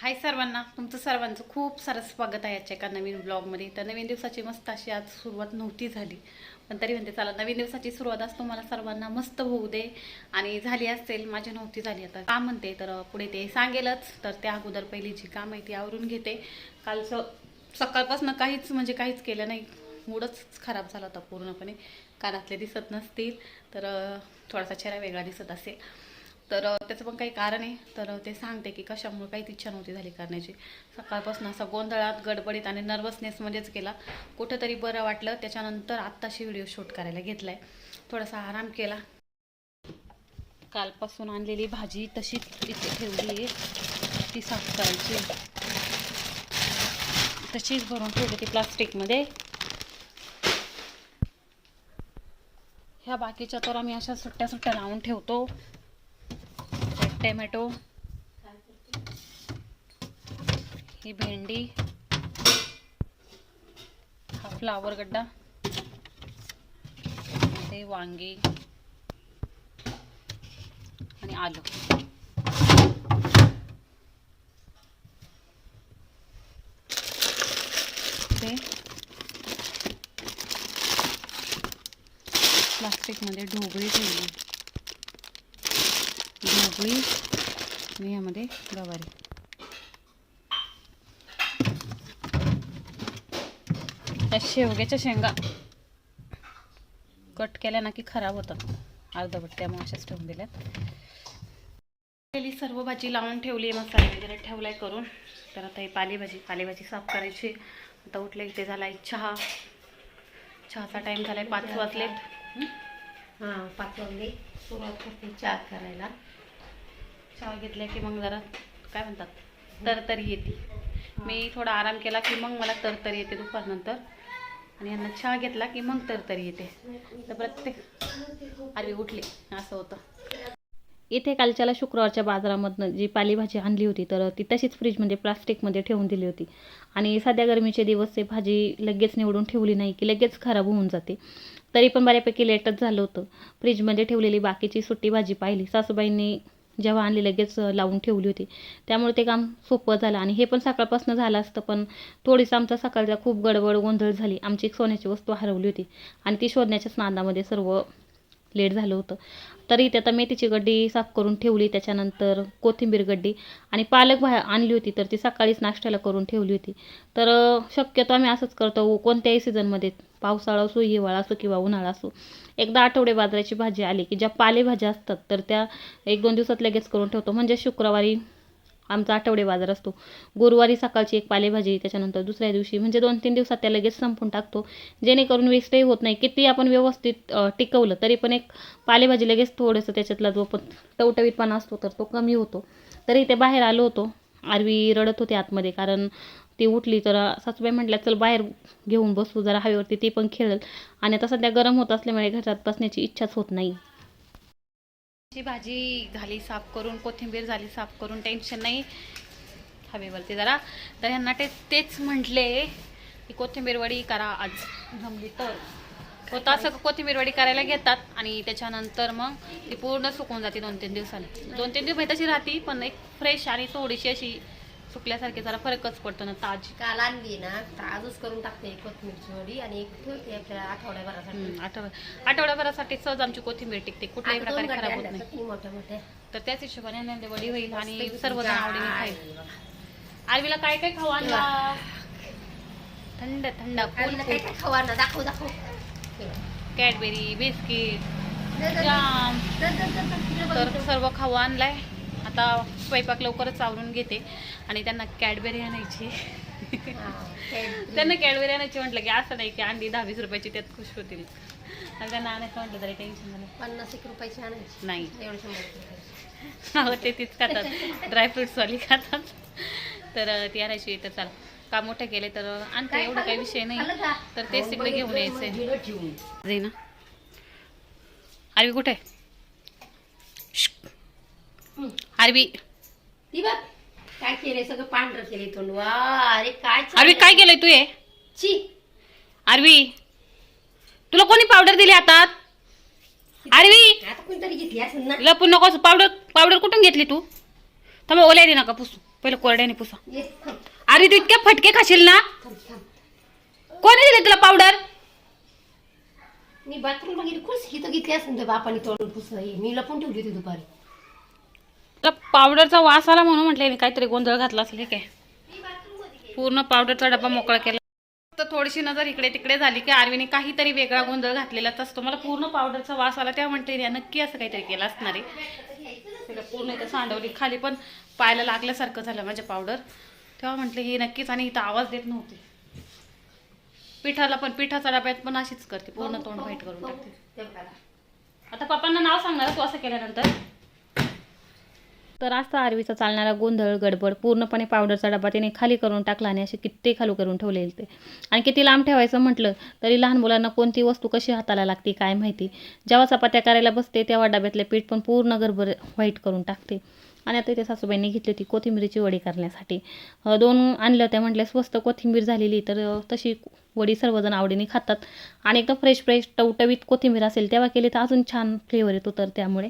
हाय सर्वांना तुमचं सर्वांचं खूप सारं स्वागत आहे आजच्या एका नवीन ब्लॉगमध्ये तर नवीन दिवसाची मस्त अशी आज सुरुवात नव्हती झाली पण तरी म्हणते चला नवीन दिवसाची सुरुवात आज तुम्हाला सर्वांना मस्त होऊ दे आणि झाली असेल माझी नव्हती झाली आता. का म्हणते तर पुढे ते सांगेलच तर त्या अगोदर पहिली जी काम आहे ती आवरून घेते. कालचं सकाळपासून काहीच म्हणजे काहीच केलं नाही. मूडच खराब झाला होता पूर्णपणे. कानातले दिसत नसतील तर थोडासा चेहरा वेगळा दिसत असेल. तर त्याचं पण काही कारण आहे. तर ते सांगते की कशामुळे काहीच इच्छा नव्हती झाली करण्याची. सकाळपासून असा गोंधळात गडबडीत आणि नर्वसनेसमध्येच केला कुठंतरी बरं वाटलं. त्याच्यानंतर आत्ताशी व्हिडिओ शूट करायला घेतला आहे थोडासा आराम केला. कालपासून आणलेली भाजी तशीच इथे ठेवली आहे. ती साफ करायची. तशीच भरून ठेवली ती प्लास्टिकमध्ये ह्या बाकीच्या तर आम्ही अशा सुट्ट्या सुट्ट्या लावून ठेवतो. टॅमॅटो ही भेंडी हा फ्लावर गड्डा ते वांगी आणि आलू. ते प्लास्टिकमध्ये ढोबळी ठेवली. मी. आणि यामध्ये गवारी. त्या शेवग्याच्या शेंगा कट केल्या ना की खराब होतात. अर्धवट त्यामुळे अशाच ठेवून दिल्यात केली सर्व भाजी लावून ठेवली आहे मसाला वगैरे ठेवलाय करून. तर आता ही पालेभाजी पालेभाजी साफ करायची. आता उठले इथे झालाय चहा. चहाचा टाइम झालाय पाच वाजलेत. हां पाच वाजले. सुरुवात करते चहा करायला. चहा घेतल्या की मग जरा काय म्हणतात तरतरी येते. मी थोडा आराम केला की मग मला तरतरी येते दुपारनंतर. आणि यांना चहा घेतला की मग तरतरी येते. तर प्रत्येक अरे उठले असं होतं. इथे कालच्याला शुक्रवारच्या बाजारामधनं जी पालेभाजी आणली होती तर ती तशीच फ्रीजमध्ये प्लास्टिकमध्ये ठेवून दिली होती. आणि साध्या गरमीचे दिवस ते भाजी लगेच निवडून ठेवली नाही की लगेच खराब होऊन जाते. तरी पण बऱ्यापैकी लेटच झालं होतं. फ्रीजमध्ये ठेवलेली बाकीची सुट्टी भाजी पाहिली. सासूबाईंनी जेव्हा आणली लगेच लावून ठेवली होती. त्यामुळे ते काम सोपं झालं आणि हे पण सकाळपासून झालं असतं पण थोडीसं आमचा सकाळचा खूप गडबड गोंधळ झाली. आमची एक सोन्याची वस्तू हरवली होती आणि ती शोधण्याच्याच स्नानामध्ये सर्व लेट झालं होतं. तरी ते आता मेथीची गड्डी साफ करून ठेवली त्याच्यानंतर कोथिंबीर गड्डी आणि पालक भा आणली होती तर ती सकाळीच नाश्त्याला करून ठेवली होती. तर शक्यतो आम्ही असंच करतो कोणत्याही सीझनमध्ये पावसाळा असो हिवाळा असो किंवा उन्हाळा असो एकदा आठवडे बाजाराची भाजी आली की ज्या पालेभाज्या असतात तर त्या एक दोन दिवसात लगेच करून ठेवतो. म्हणजे शुक्रवारी आमचा आठवडे बाजार असतो. गुरुवारी सकाळची एक पालेभाजी त्याच्यानंतर दुसऱ्या दिवशी म्हणजे दोन तीन दिवसात त्या लगेच संपून टाकतो. जेणेकरून वेस्टही होत नाही. किती आपण व्यवस्थित टिकवलं तरी पण एक पालेभाजी लगेच थोडंसं त्याच्यातला जो पण टवटवीतपणा असतो तर तो कमी होतो. तरी ते बाहेर आलो होतो. आरवी रडत होते आतमध्ये कारण ती उठली तर सासूबाई म्हटल्या चल बाहेर घेऊन बसू जरा हवेवरती ते पण खेळल. आणि आता सध्या गरम होत असल्यामुळे घरात बसण्याची इच्छाच होत नाही. ची भाजी झाली साफ करून कोथिंबीर झाली साफ करून टेन्शन नाही. हवेवरती जरा. तर ह्यांना ते तेच म्हटले की कोथिंबीर वडी करा आज. जमली तर. होतं असं कोथिंबीर वडी करायला घेतात आणि त्याच्यानंतर मग ती पूर्ण सुकून जाते दोन तीन दिवसांनी दोन तीन दिवस म्हणजे तशी राहते पण एक फ्रेश आणि थोडीशी अशी सुकल्यासारखी जरा फरकच पडतो ना ताजी. काल आणली ना तर आजच करून टाकते कोथिंबीरची वडी आणि एक ठेवते आपल्या आठवड्याभरासाठी. आठवड्याभरासाठी सहज आमची कोथिंबीर टिकते. कुठल्याही प्रकारे खराब होत नाही. मोठ्या मोठ्या तर त्याच हिशोबाने वडी होईल आणि सर्वजण आवडीने खाईल. आरवीला काय काय खाऊ आणला? थंड थंड खाऊ आणलं? दाखव दाखव. Cadbury biscuit jam. तर. सर्व खाऊ आणलाय. आता स्वयंपाक लवकरच आवरून घेते. आणि त्यांना कॅडबेरी आणायची. ते- त्यांना कॅडबेरी. आणायची म्हटलं की असं नाही की अंडी दहा वीस रुपयाची त्यात खुश होतील. आणि त्यांना आणायचं म्हटलं तरी टेन्शन झालं पन्नास एक रुपयाची आणायची. नाही. एवढे शंभर रुपयाची. हो ते तीच खातात. ड्रायफ्रुट्सवाली खातात. तर ती आणायची तर चला का मोठे केले तर आणतो. काय एवढं काही? विषय नाही? तर तेच तिकडे घेऊन. जाई ना. आरवी कुठे. आरवी. काय केलंय सगळं पांढरं केलंय तोंड. वा अरे काय आरवी काय केलंय तू हे? ची आरवी तुला कोणी पावडर दिली हातात आरवी. आता कोणतरी घेतली असं ना? लपून नको पावडर पावडर कुठून घेतली तू? थांबा ओल्या दे नका पुसू. पहिलं कोरड्याने पुसा. ये थांब. अरे तू इतके फटके खाशील ना? थांब थांब. कोणी दिले तुला पावडर मी बाथरूम बघितली खुश इथं घेतली असेल तर बापाने तोडून पुसलं हे? मी लपून ठेवली होती दुपारी. पावडरचा वास आला म्हणून म्हटले मी काहीतरी गोंधळ घातला असेल काय? पूर्ण पावडरचा डबा मोकळा केला. तर थोडीशी नजर इकडे तिकडे झाली की आरवीने काहीतरी वेगळा गोंधळ घातलेलाच असतो. मला पूर्ण पावडरचा वास आला. त्या म्हटले नक्की असं काहीतरी केलं असणार आहे. पूर्ण इथं सांडवली खाली पण पायला लागल्यासारखं झालं माझ्या पावडर. तेव्हा म्हटलं ही नक्कीच. आणि इथं आवाज देत नव्हती. पिठाला पण पिठाचा डब्यात पण अशीच करते. पूर्ण तोंड वाईट करून टाकते. आता पप्पांना नाव सांगणार तू असं केल्यानंतर? तर असा आरवीचा चालणारा गोंधळ गडबड पूर्णपणे पावडरचा डबा तिने खाली करून टाकला आणि असे किती खाली करून ठेवले ते आणि किती लांब ठेवायचं म्हटलं तरी लहान मुलांना कोणती वस्तू कशी हाताला लागते काय माहिती. जेव्हा चपात्या करायला बसते तेव्हा डब्यातले पीठ पण पूर्ण गडबड व्हाईट करून टाकते. आणि आता इथे सासूबाईंनी घेतली होती कोथिंबीरीची वडी करण्यासाठी. दोन आणल्या होत्या म्हटल्या स्वस्त कोथिंबीर झालेली तर तशी वडी सर्वजण आवडीने खातात. आणि एकदम फ्रेश फ्रेश टवटवीत कोथिंबीर असेल तेव्हा केली तर अजून छान फ्लेवर येतो तर त्यामुळे.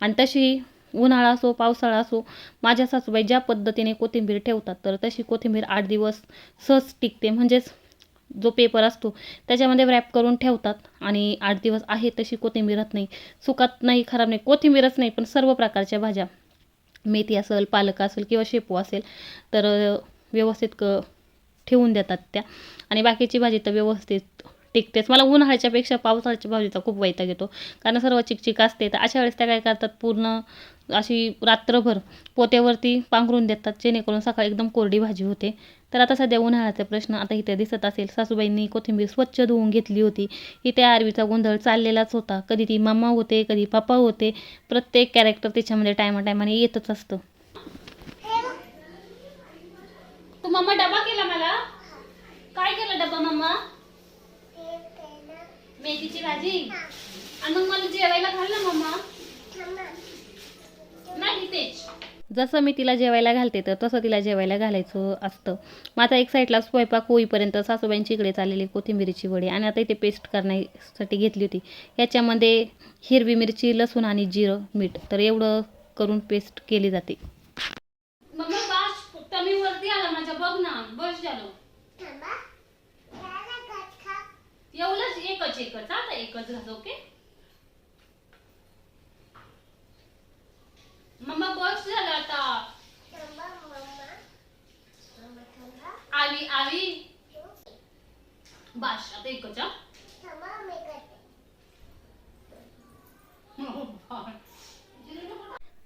आणि तशी उन्हाळा असो पावसाळा असो माझ्या सासूबाई ज्या पद्धतीने कोथिंबीर ठेवतात तर तशी कोथिंबीर आठ दिवस सहज टिकते. म्हणजेच जो पेपर असतो त्याच्यामध्ये रॅप करून ठेवतात आणि आठ दिवस आहे तशी कोथिंबीर राहत नाही. सुकात नाही खराब नाही कोथिंबीरच नाही पण सर्व प्रकारच्या भाज्या. मेथी असेल पालक असेल किंवा शेपू असेल तर व्यवस्थित क ठेवून देतात त्या. आणि बाकीची भाजी तर व्यवस्थित टिकतेच. मला उन्हाळ्याच्यापेक्षा पावसाळ्याच्या भाजीचा खूप वैताग येतो. कारण सर्व चिकचिक असते. तर अशा वेळेस त्या काय करतात? पूर्ण अशी रात्रभर पोत्यावरती पांघरून देतात. जेणेकरून सकाळी एकदम कोरडी भाजी होते. तर आता सध्या उन्हाळ्याचा प्रश्न आता इथे दिसत असेल. सासूबाईंनी कोथिंबीर स्वच्छ धुवून घेतली होती. इथे आरवीचा गोंधळ चाललेलाच होता. कधी ती मम्मा होते कधी पप्पा होते. प्रत्येक कॅरेक्टर त्याच्यामध्ये टायमा टायमाने येतच असतं. तू मम्मा डबा केला मला? काय केलं डबा मम्मा मेथीची भाजी? आणि मग मला जेवायला घाल ना मम्मा. नाही तेच. जसं मी तिला जेवायला घालते तर तसं तिला जेवायला घालायचं असतं. माझा एक साईडला स्वयंपाक होईपर्यंत सासूबाईंची इकडे चाललेली कोथिंबिरीची वडी आणि आता इथे पेस्ट करण्यासाठी घेतली होती. याच्यामध्ये हिरवी मिरची लसूण आणि जिरं मीठ. तर एवढं करून पेस्ट केली जाते. मम्मा बास टमी वरती आला माझ्या बघ ना बस झालं. एवढंच एकच एकच. आता एकच घास ओके? मम्मा बस झालं आता. आली आली बास आता एकच हा.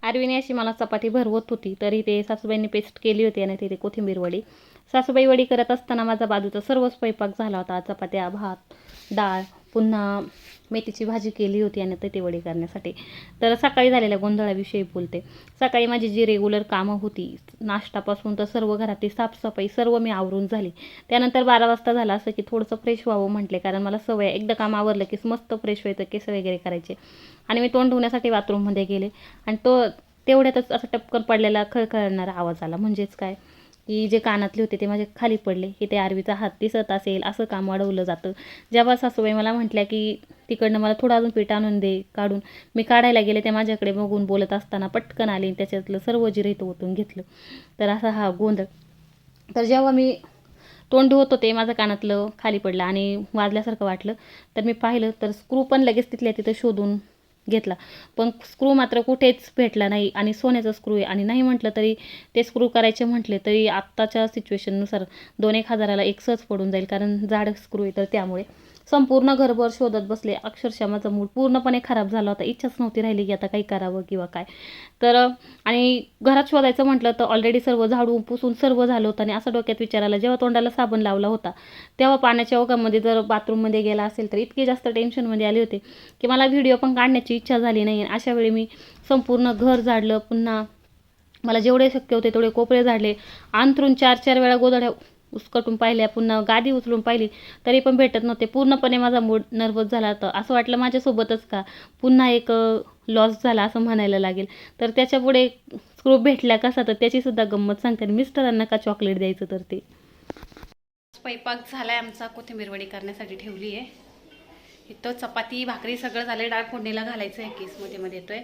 आरवीने अशी मला चपाती भरवत होती तरी ते सासूबाईंनी पेस्ट केली होती आणि तिथे कोथिंबीर वडी. सासूबाई वडी करत असताना माझा बाजूचा सर्व स्वयंपाक झाला होता. चपात्या भात डाळ पुन्हा मेथीची भाजी केली होती आणि ते वडी करण्यासाठी. तर सकाळी झालेल्या गोंधळाविषयी बोलते. सकाळी माझी जी रेग्युलर कामं होती नाश्तापासून तर सर्व घरातली साफसफाई सर्व मी आवरून झाली. त्यानंतर बारा वाजता झालं असं की थोडंसं फ्रेश व्हावं म्हटले कारण मला सवय एकदा काम आवरलं की मस्त फ्रेश व्हायचं केस वगैरे करायचे. आणि मी तोंड धुण्यासाठी बाथरूममध्ये गेले. आणि तो तेवढ्यातच असं टपकन पडलेला खळखळणारा आवाज आला. म्हणजेच काय? की जे कानातले होते ते माझे खाली पडले. हे ते आरवीचा हात दिसत असेल असं काम वाढवलं जातं. जेव्हा सासूबाई मला म्हटल्या की तिकडनं मला थोडं अजून पीठ आणून दे काढून. मी काढायला गेले ते माझ्याकडे बघून बोलत असताना पटकन आले आणि त्याच्यातलं सर्व जिरे इथं ओतून घेतलं. तर असा हा गोंधळ. तर जेव्हा मी तोंड धुवत होते माझं कानातलं खाली पडलं आणि वाजल्यासारखं वाटलं तर मी पाहिलं तर स्क्रू पण लगेच तिथल्या तिथं शोधून घेतला. पण स्क्रू मात्र कुठेच भेटला नाही आणि सोन्याचा स्क्रू आहे. आणि नाही म्हटलं तरी ते स्क्रू करायचे म्हटले तरी आत्ताच्या सिच्युएशननुसार दोन एक हजाराला एक सहज पडून जाईल. कारण जाड स्क्रू आहे तर त्यामुळे. संपूर्ण घरभर शोधत बसले. अक्षरशः माझा मूड पूर्णपणे खराब झाला होता. इच्छाच नव्हती राहिली की आता काही करावं किंवा काय. तर आणि घरात शोधायचं म्हटलं तर ऑलरेडी सर्व झाडू पुसून सर्व झालं होतं आणि असं डोक्यात विचारायला जेव्हा तोंडाला साबण लावला होता तेव्हा पाण्याच्या ओघामध्ये जर बाथरूममध्ये गेला असेल तर इतकी जास्त टेन्शनमध्ये आले होते की मला व्हिडिओ पण काढण्याची इच्छा झाली नाही अशा वेळी मी संपूर्ण घर झाडलं पुन्हा मला जेवढे शक्य होते तेवढे कोपरे झाडले. अंथरून चार चार वेळा गोधड्या उसकटून पाहिल्या पुन्हा गादी उचलून पाहिली तरी पण भेटत नव्हते. पूर्णपणे माझा मूड नर्वस झाला तर असं वाटलं माझ्यासोबतच का? पुन्हा एक लॉस झाला असं म्हणायला लागेल. तर त्याच्यापुढे स्क्रू भेटला कसा? तर त्याचीसुद्धा गंमत सांगते. आणि मिस्टरांना का चॉकलेट द्यायचं तर ते? स्वयंपाक आहे आमचा. कोथिंबीर वडी करण्यासाठी ठेवली आहे. इथं चपाती भाकरी सगळं झालं डाळ फोडणीला घालायचं आहे. केसमध्ये मध्ये येतोय.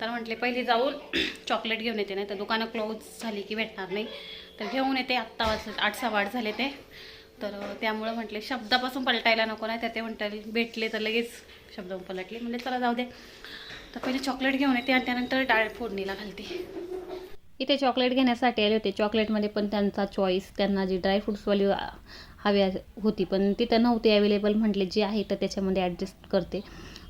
तर म्हटले पहिले जाऊन चॉकलेट घेऊन येते. नाही तर दुकानं क्लोज झाली की भेटणार नाही. तर घेऊन येते. आत्ता वाज आठ सहा वाट झाले ते. तर त्यामुळं म्हटले शब्दापासून पलटायला नको. नाही तर ते म्हणताले भेटले तर लगेच शब्द पलटले. म्हणजे चला जाऊ दे. तर पहिले चॉकलेट घेऊन येते आणि त्यानंतर डाळ फोडणीला घालते. इथे चॉकलेट घेण्यासाठी आले होते. चॉकलेटमध्ये पण त्यांचा चॉईस त्यांना जी ड्रायफ्रुट्सवाली हवी होती. पण तिथं नव्हती अवेलेबल म्हटले जी आहे तर त्याच्यामध्ये ॲडजस्ट करते.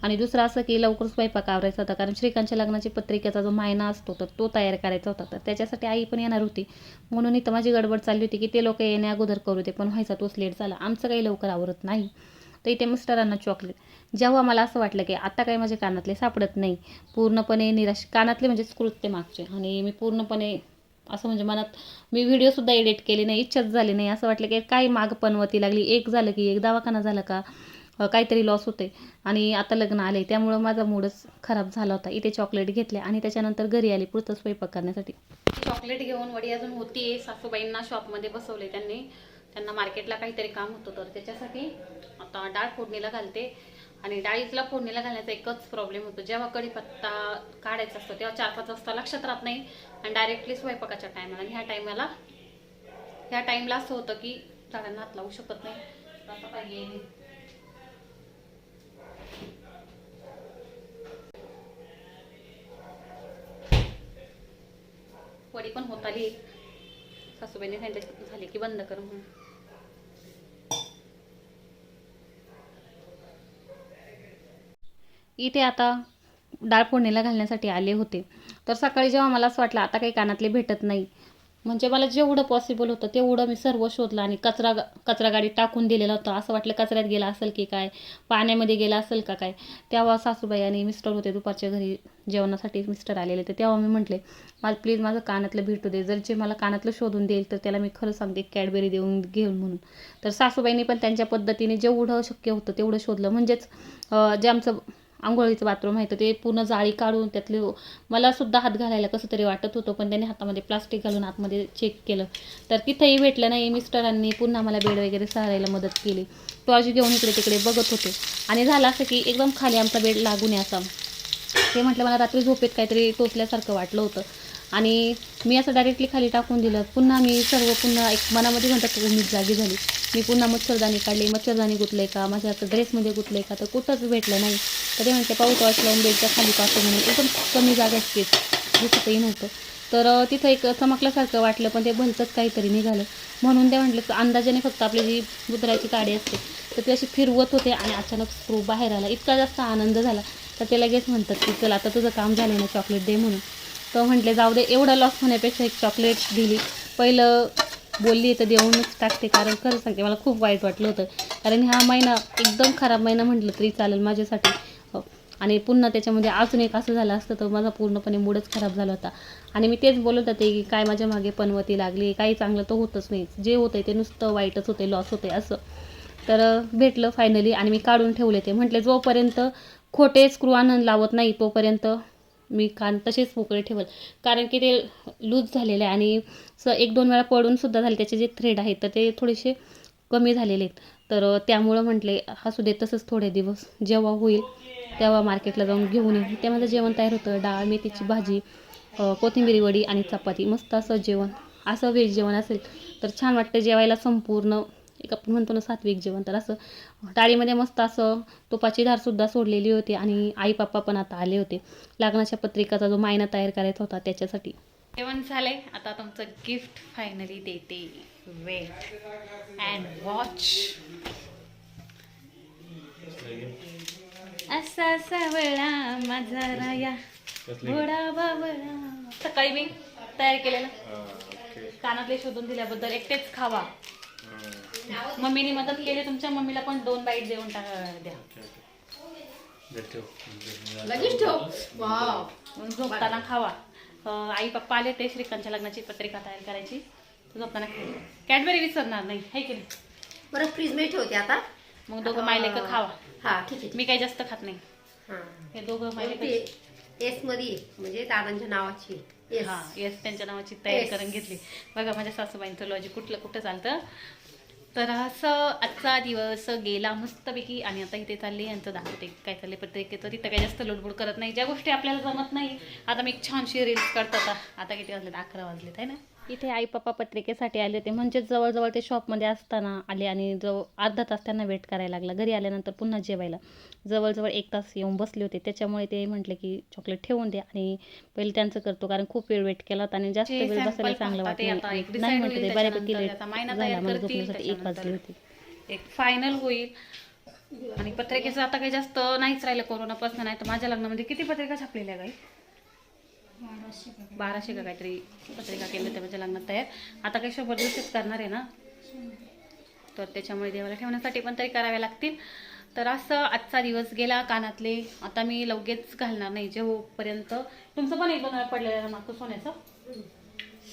आणि दुसरं असं की लवकर स्वयंपाक आवरायचा होता. कारण श्रीकांतच्या लग्नाची पत्रिकेचा जो मायना असतो तर तो तयार करायचा होता. तर त्याच्यासाठी आई पण येणार होती. म्हणून इथं माझी गडबड चालली होती की ते लोक येण्या अगोदर करू दे पण व्हायचा तोच लेट झाला. आमचं काही लवकर आवरत नाही. तर इथे मिस्टरांना चॉकलेट जेव्हा मला असं वाटलं की आता काही माझे कानातले सापडत नाही पूर्णपणे निराश कानातले म्हणजे कृत्य मागचे. आणि मी पूर्णपणे असं म्हणजे मनात मी व्हिडिओसुद्धा एडिट केले नाही इच्छाच झाली नाही. असं वाटलं की काही माग पनवती लागली. एक झालं की एक दवाखाना झाला का? काहीतरी लॉस होते आणि आता लग्न आले त्यामुळं माझा मूडच खराब झाला होता. इथे चॉकलेट घेतले आणि त्याच्यानंतर घरी आली पुढचं स्वयंपाक करण्यासाठी. चॉकलेट घेऊन वडी अजून होती. सासूबाईंना शॉपमध्ये बसवले त्यांनी. त्यांना मार्केटला काहीतरी काम होतं तर त्याच्यासाठी आता डाळ फोडणीला घालते. आणि डाळीतला फोडणीला घालण्याचा एकच प्रॉब्लेम होतो. जेव्हा कढीपत्ता काढायचा असतो तेव्हा चार पाच वाजता लक्षात राहत नाही. आणि डायरेक्टली स्वयंपाकाच्या टायमाला आणि ह्या टायमाला ह्या टाईमला असं होतं की झाडांना हात लावू शकत नाही. आता पाहिजे वडी पण होत आली. सासूबाईने सांगितलं झाली की बंद कर म्हणून. इथे आता डाळ फोडणीला घालण्यासाठी आले होते. तर सकाळी जेव्हा मला असं वाटलं आता काही कानातले भेटत नाही. म्हणजे मला जेवढं पॉसिबल होतं तेवढं मी सर्व शोधलं आणि कचरा कचरा गाडी टाकून दिलेला होता. असं वाटलं कचऱ्यात गेला असेल की काय पाण्यामध्ये गेला असेल का काय. तेव्हा सासूबाई आणि मिस्टर होते दुपारच्या घरी जेवणासाठी मिस्टर आलेले तर तेव्हा मी म्हटले मला प्लीज माझं कानातलं भेटू दे. जर जे मला कानातलं शोधून देईल तर त्याला मी खरं सांगते कॅडबरी देऊन घेऊन म्हणून. तर सासूबाईंनी पण त्यांच्या पद्धतीने जेवढं शक्य होतं तेवढं शोधलं. म्हणजेच जे आमचं आंघोळीचं बाथरूम आहे तर ते पूर्ण जाळी काढून त्यातले मला सुद्धा हात घालायला कसं तरी वाटत होतं पण त्याने हातामध्ये प्लास्टिक घालून आतमध्ये चेक केलं. तर तिथंही भेटलं नाही मिस्टरांनी पुन्हा मला बेड वगैरे सहारायला मदत केली. टॉर्च घेऊन इकडे तिकडे बघत होते. आणि झालं असं की एकदम खाली आमचा बेड लागून आहे असा. ते म्हटलं मला रात्री झोपेत काहीतरी टोचल्यासारखं वाटलं होतं. आणि मी असं डायरेक्टली खाली टाकून दिलं. पुन्हा मी सर्व पुन्हा एक मनामध्ये म्हणतात मी जागी झाली. मी पुन्हा मच्छरदाणी काढली मच्छरदाणी गुतले का? माझ्या ड्रेसमध्ये गुतले का? तर कुठंच भेटलं नाही. तर ते म्हणते पाऊस टॉर्च लावून बेडच्या खाली पाहतो म्हणून एकदम कमी जागा असतेच दिसतही नव्हतं. तर तिथं एक चमकल्यासारखं वाटलं पण ते भलतंच काहीतरी निघालं. म्हणून ते म्हटलं अंदाजाने फक्त आपली जी बुधराची काडी असते तर ती अशी फिरवत होते आणि अचानक स्क्रू बाहेर आला. इतका जास्त आनंद झाला. तर ते लगेच म्हणतात की चल आता तुझं काम झालं ना चॉकलेट दे म्हणून. तर म्हटले जाऊ दे एवढा लॉस होण्यापेक्षा एक चॉकलेट दिली. पहिलं बोलली तर देऊनच टाकते कारण खरं सांगते मला खूप वाईट वाटलं होतं. कारण हा महिना एकदम खराब महिना म्हटलं तरी चालेल माझ्यासाठी. हो. आणि पुन्हा त्याच्यामध्ये अजून एक असं झालं असतं तर माझा पूर्णपणे मूडच खराब झाला होता. आणि मी तेच बोलत होते की काय माझ्या मागे पनवती लागली काही चांगलं तर होतच नाही. जे होतंय ते नुसतं वाईटच होते लॉस होते असं. तर भेटलं फायनली आणि मी काढून ठेवले ते. म्हटले जोपर्यंत खोटे स्क्रू आणून लावत नाही तोपर्यंत मी कान तसेच मोकळे ठेवल. कारण की ते लूज झालेले आहे आणि स एक दोन वेळा पडूनसुद्धा झाले त्याचे जे थ्रेड आहेत तर ते थोडेसे कमी झालेले आहेत. तर त्यामुळं म्हटले असू दे तसंच थोडे दिवस जेव्हा होईल तेव्हा मार्केटला जाऊन घेऊन येईल ते माझं जेवण तयार होतं डाळ मेथीची भाजी कोथिंबीर कोथिंबिरी वडी आणि चपाती. मस्त असं जेवण असं व्हेज जेवण असेल तर छान वाटतं. जेवायला संपूर्ण एक आपण म्हणतो ना सात्विक जेवण. तर असं डाळीमध्ये मस्त असं तुपाची धारसुद्धा सोडलेली होती आणि आई पप्पा पण आता आले होते. लग्नाच्या पत्रिकाचा जो मायना तयार करायचा होता त्याच्यासाठी. जेवण झालंय. आता तुमचं गिफ्ट फायनली देते. वेट अँड वॉच असा सावळा माझा राया. घोडा बावळा. सकाळी मी तयार केलेलं. कानातले शोधून दिल्याबद्दल एकटेच खावा. मम्मीने मदत केली तुमच्या मम्मीला पण दोन बाईट देऊन टाक द्या. लगेच ठेव. झोपताना खावा. अं, आई पप्पा आले ते श्रीकांतच्या लग्नाची पत्रिका तयार करायची. झोपताना खायची कॅडबरी विसरणार नाही. है की नाही? बरं फ्रीजमध्ये ठेवते आता. मग दोघं मायले का खावा. हा ठीक आहे मी काही जास्त खात नाही. हा. हे दोघं मायले ते एसमध्ये आहे, म्हणजे दादांच्या नावाची. एस हा येस त्यांच्या नावाची तयारी Yes. करून घेतली. बघा माझ्या सासूबाईंचं लॉजिक कुठलं कुठं चालतं? तर असं आजचा दिवस गेला मस्तपैकी आणि आता इथे चालले यांचं दाखवते काय चालले प्रत्येकाचं तिथं काही जास्त लोडबोड करत नाही. ज्या गोष्टी आपल्याला जमत नाही आता मी एक छानशी रील्स करतात आता. किती वाजलेत? अकरा वाजलेत आहे ना? इथे आई पप्पा पत्रिकेसाठी आले होते. म्हणजेच जवळजवळ ते शॉपमध्ये असताना आले आणि जवळ अर्धा तास त्यांना वेट करायला लागला. घरी आल्यानंतर पुन्हा जेवायला. जवळजवळ एक तास येऊन बसले होते. त्याच्यामुळे ते म्हटले की चॉकलेट ठेवून द्या आणि पहिले त्यांचं करतो. कारण खूप वेळ वेट केला होता आणि जास्त वेळ बसायला चांगलं पाहता ते वाटलं आता एक नाही. म्हटलं ते बऱ्यापैकी लेट झाला. मला झोपण्यासाठी एक वाजली. होती. एक फायनल होईल. आणि पत्रिकेचं आता काही जास्त नाहीच राहिलं कोरोनापासून. नाही तर माझ्या लग्नामध्ये किती पत्रिका छापलेल्या काही बाराशे का काहीतरी. पत्रिका केल्या त्या माझ्या लग्नात तयार. आता काही शंभर दिवसच करणार आहे ना? तर त्याच्यामुळे देवाला ठेवण्यासाठी पण तरी कराव्या लागतील. तर असं आजचा दिवस गेला कानातले. आता मी लगेच घालणार नाही जेव्हापर्यंत तुमचं पण एक दोन पडलेलं आहे मागचं सोन्याचं?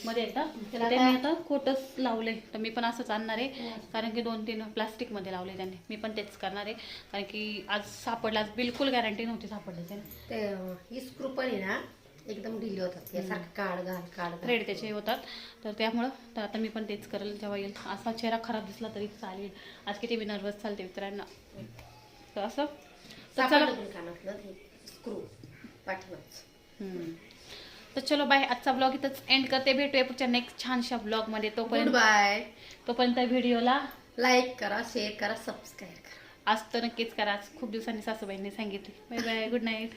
मध्ये एकदा त्याला ते मी आता- खोटच लावले तर मी पण असंच आणणार आहे. कारण की दोन तीन प्लास्टिकमध्ये लावले त्यांनी. मी पण तेच करणार आहे. कारण की आज सापडला. बिलकुल गॅरंटी नव्हती सापडल्याची. ते ही स्क्रू पण आहे ना? एकदम ढिली होतात. यासारखं काढ घाल काढ घाल. थ्रेड त्याचे होतात. तर त्यामुळं तर आता मी पण तेच करेल जेव्हा येईल. असा चेहरा खराब दिसला तरी चालेल. आज किती मी नर्वस चालते मित्रांना. तर असं. तर चला. स्क्रू. तर चलो बाय आजचा ब्लॉग इथंच एंड करते. भेटूया पुढच्या नेक्स्ट छानशा ब्लॉगमध्ये तोपर्यंत बाय तोपर्यंत व्हिडिओला लाईक करा शेअर करा सबस्क्राईब करा. आज तर नक्कीच करा. आज खूप दिवसांनी सासूबाईंनी सांगितले. Bye bye good night